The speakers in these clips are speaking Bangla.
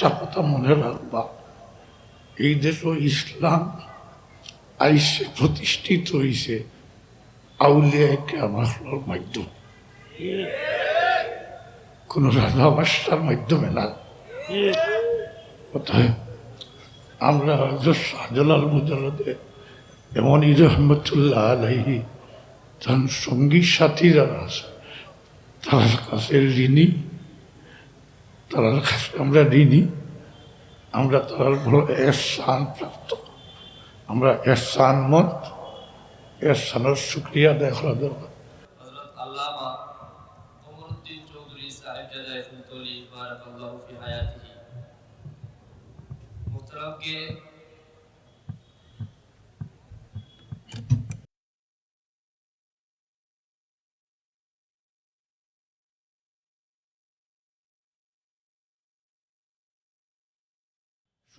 একটা কথা মনে রাখবা। এই দেশও ইসলাম আইসে, প্রতিষ্ঠিত হয়েছে আউলিয়াকে আমার মাধ্যম। কোন রাজা বাসার মাধ্যমে না। আমরা শাহজালাল মুজাল্লাদে এমন রহমতুল্লাহ আলাইহি তার সঙ্গী সাথী যারা আছে, তার কাছে ঋণী তার কাছে আমরা ঋণী। আমরা তারার বড় এসান প্রাপ্ত। আমরা এসান মত এসানের শুক্রিয়া দেখা দরকার। হযরত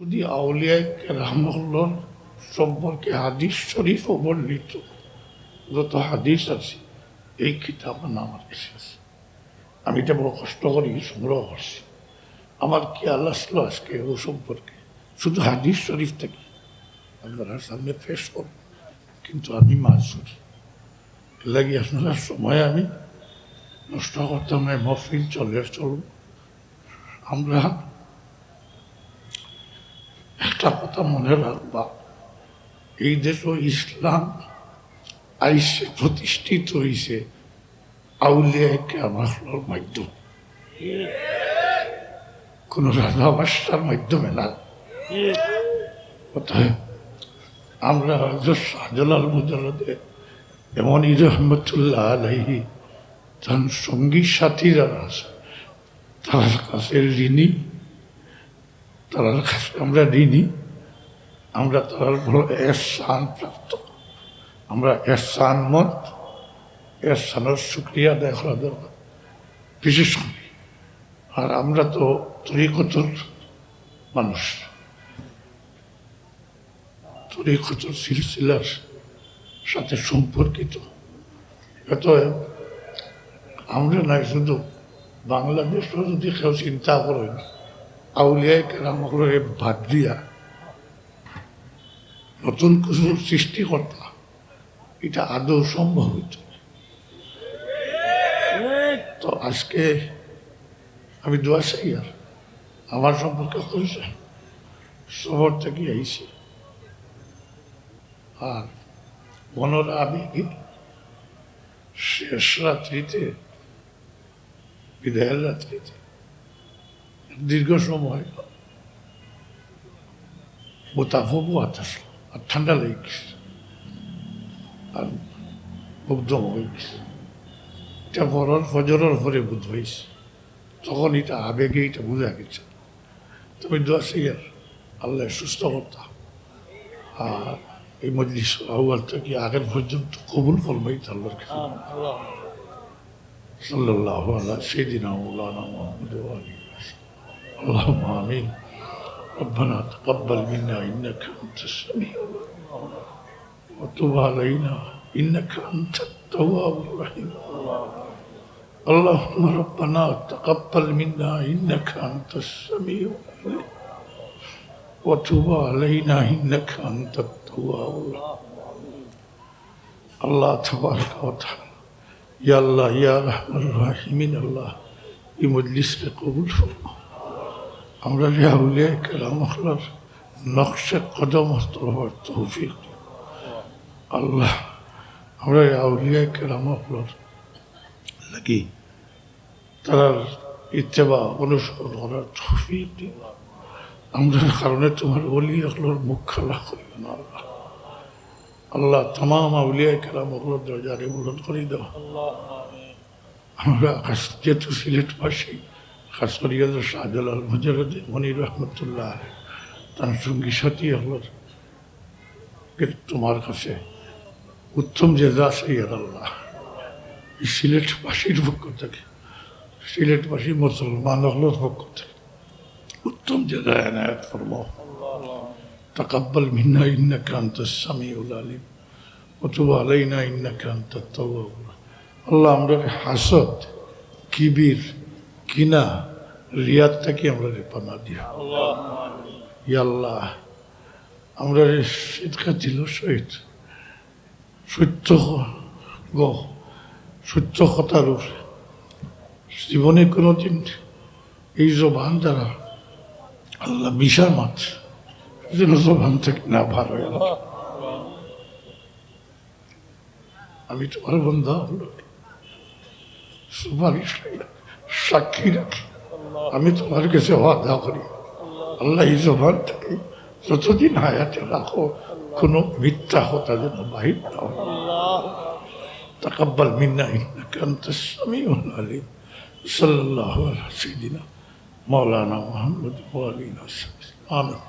শুধু আউলিয়ায় রাহমুল্লাহ সম্পর্কে হাদিস শরীফ বর্ণিত যত হাদিস আছে, এই কিতাব আমার কাছে আছে। আমি এটা বড় কষ্ট করি সংগ্রহ করছি। আমার কি আল্লাহ আসলো আজকে ও সম্পর্কে? শুধু হাদিস শরীফ থেকে। আপনার সামনে ফেস করব কিন্তু আমি মাছ ধরি লাগি আপনার সময় আমি নষ্ট করতাম না মফিল চলে চলব আমরা একটা কথা মনে রাখবা। এই দেশও ইসলাম আইসে, প্রতিষ্ঠিত হয়েছে আউলিয়াকে আমার মাধ্যম। কোন রাজা বাসার মাধ্যমে না। আমরা শাহজালাল মুজাল্লাদে এমন রহমতুল্লাহ আলাইহি, তার সঙ্গী সাথী যারা আছে, তার কাছে ঋণী তার কাছে আমরা ঋণী। আমরা তার বড় এসান প্রাপ্ত। আমরা এসান মত এসানের শুক্রিয়া দেখা দরকার। বিশেষ করে আর আমরা তো তরিকতর মানুষ। তরিকতর সিলসিলার সাথে সম্পর্কিত। এত আমরা নাই শুধু বাংলাদেশও যদি কেউ চিন্তা করেন আউলিয়ায় কেরামগুলোর বাদ দিয়া নতুন কিছু সৃষ্টি করতা, এটা আদৌ সম্ভব হইত তো আজকে আমি দোয়া চাই আর আমার সম্পর্কে কইছে, শহর থেকে আইছি। আর মনের আবেগে শেষ রাত্রিতে, বিদায়ের রাত্রিতে দীর্ঘ সময় মোতাফবও আতাস আর ঠান্ডা লেগে গেছে। আর হয়ে গেছে। এটা বরর ফজরের পরে বুধ হয়েছে। তখন এটা আবেগে এটা বোঝা গেছে। তবে দশ ইয়ার আল্লাহ সুস্থ করতাম আর এই মজলিস আহ্বাল থেকে আগের পর্যন্ত কবুল ফলবাই আল্লাহর কাছে। সাল্লাহ মৌলানা মোহাম্মদ আলী اللهم آمين. ربنا تقبل منا إنك أنت السميع وتب علينا إنك أنت التواب الرحيم. اللهم ربنا تقبل منا إنك أنت السميع العليم. وتب علينا إنك أنت التواب الرحيم. الله تبارك وتعالى. يا الله يا رحمن الراحمين الله بمجلس قبول فرما আমরা লিয়াউলিয়া কেরাম আখলার নকশে কদম হস্তলবার তৌফিক। আল্লাহ আমরা আউলিয়া কেরাম আখলার লাগি তার ইত্তেবা অনুসরণ করার তৌফিক আমরা কারণে তোমার অলি আখলার মুখ খালা করিও না আল্লাহ। আল্লাহ তাম আউলিয়া কেরাম আখলার দরজারে পূরণ করে দাও। আমরা আকাশ যেহেতু সিলেট পাশে খাস করিয়া শাহজালাল মজারদে মনির রহমতুল্লাহ তার সঙ্গী সাথী হল তোমার কাছে উত্তম জেজা সৈয়দ আল্লাহ এই সিলেটবাসীর পক্ষ থেকে সিলেটবাসী মুসলমান হলোর পক্ষ থেকে উত্তম জেজা এনায়ত ফরম تقبل منا إنك أنت السميع العليم وتب علينا إنك أنت التواب الرحيم আল্লাহ আমরা হাসদ কিবির কিনা রিয়াদ থেকে আমরা রেপানা দিয়া ইয়াল্লাহ, আমরা শীতকা ছিল সহিত সত্য সত্য কথার জীবনে কোনোদিন এই জবান দ্বারা আল্লাহ বিশাল মাছ যেন জবান থেকে না ভার আমি তোমার বন্ধা হলো সুপারিশ সাক্ষী রাখি আমি তোমার কাছে ওয়াদা করি আল্লাহ এই জবান থেকে যতদিন হায়াতে রাখো কোনো মিথ্যা হতা যেন বাহির না হয় تقبل منا انك انت السميع العليم صلى الله على سيدنا مولانا محمد وعلى اله وصحبه امين